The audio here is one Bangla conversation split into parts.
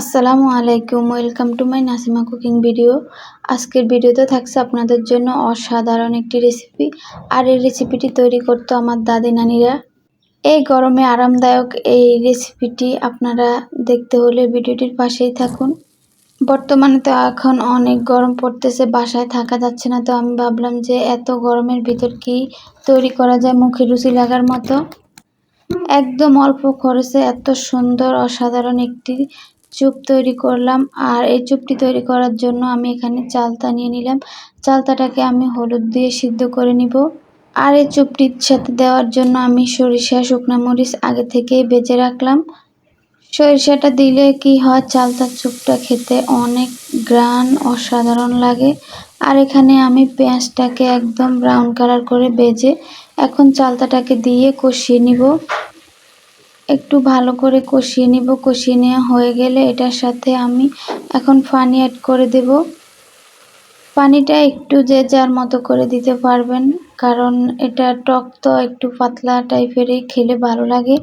আসসালামু আলাইকুম, welcome to my Nasima cooking video. আজকের ভিডিওতে থাকছে আপনাদের জন্য অসাধারণ একটি রেসিপি, আর এই রেসিপিটি তৈরি করতো আমার দাদি নানিরা। এই গরমে আরামদায়ক এই রেসিপিটি আপনারা দেখতে হলে ভিডিওটির পাশেই থাকুন। বর্তমানে তো এখন অনেক গরম পড়তেছে, বাসায় থাকা যাচ্ছে না, তো আমি ভাবলাম যে এত গরমের ভিতর কি তৈরি করা যায় মুখে রুচি লাগার মতো? একদম অল্প খরচে এত সুন্দর, অসাধারণ একটি চুপ তৈরি করলাম আর এই চুপটি তৈরি করার জন্য আমি এখানে চালতা নিয়ে নিলাম। চালতাটাকে আমি হলুদ দিয়ে সিদ্ধ করে নিব। আর এই চুপটির সাথে দেওয়ার জন্য আমি সরিষা, শুকনা মরিচ আগে থেকেই বেজে রাখলাম। সরিষাটা দিলে কি হয়, চালতার চুপটা খেতে অনেক গ্রান অসাধারণ লাগে। আর এখানে আমি পেঁয়াজটাকে একদম ব্রাউন কালার করে বেজে এখন চালতাটাকে দিয়ে কষিয়ে নিব। একটু ভালো করে কষিয়ে নিব। কষিয়ে নেওয়া হয়ে গেলে এটার সাথে আমি এখন পানি অ্যাড করে দেব। পানিটা একটু যে যার মতো করে দিতে পারবেন, কারণ এটা টক তো একটু পাতলা টাইপেরই খেলে ভালো লাগে।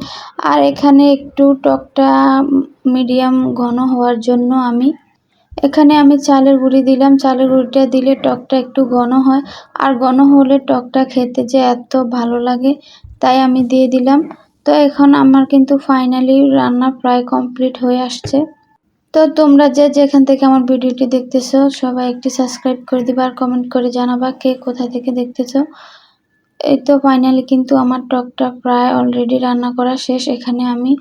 আর এখানে একটু টকটা মিডিয়াম ঘন হওয়ার জন্য আমি এখানে আমি চালের গুঁড়ি দিলাম। চালের গুঁড়িটা দিলে টকটা একটু ঘন হয়। আর ঘন হলে টকটা খেতে যে এত ভালো লাগে, তাই আমি দিয়ে দিলাম। তো এখন আমার কিন্তু ফাইনালি রান্না প্রায় কমপ্লিট হয়ে আসছে। তো তোমরা যে যেখান থেকে আমার ভিডিওটি দেখতেছো, সবাই একটি সাবস্ক্রাইব করে দিবা আর কমেন্ট করে জানাবা কে কোথা থেকে দেখতেছো। এই তো ফাইনালি কিন্তু আমার টকটা প্রায় অলরেডি রান্না করা শেষ। এখানে আমি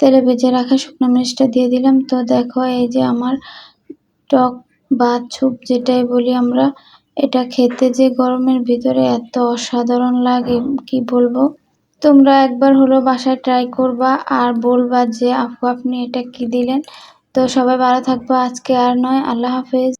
তেলে ভেজে রাখা শুকনো মরিচটা দিয়ে দিলাম। তো দেখো এই যে আমার টক বা ছুপ যেটাই বলি আমরা, এটা খেতে যে গরমের ভিতরে এত অসাধারণ লাগে, কি বলব? তোমরা একবার হলো বাসায় ট্রাই করবা আর বলবা যে, আপু, আপনি এটা কি দিলেন? তো সবাই ভালো থাকব। আজকে আর নয়। আল্লাহ হাফেজ।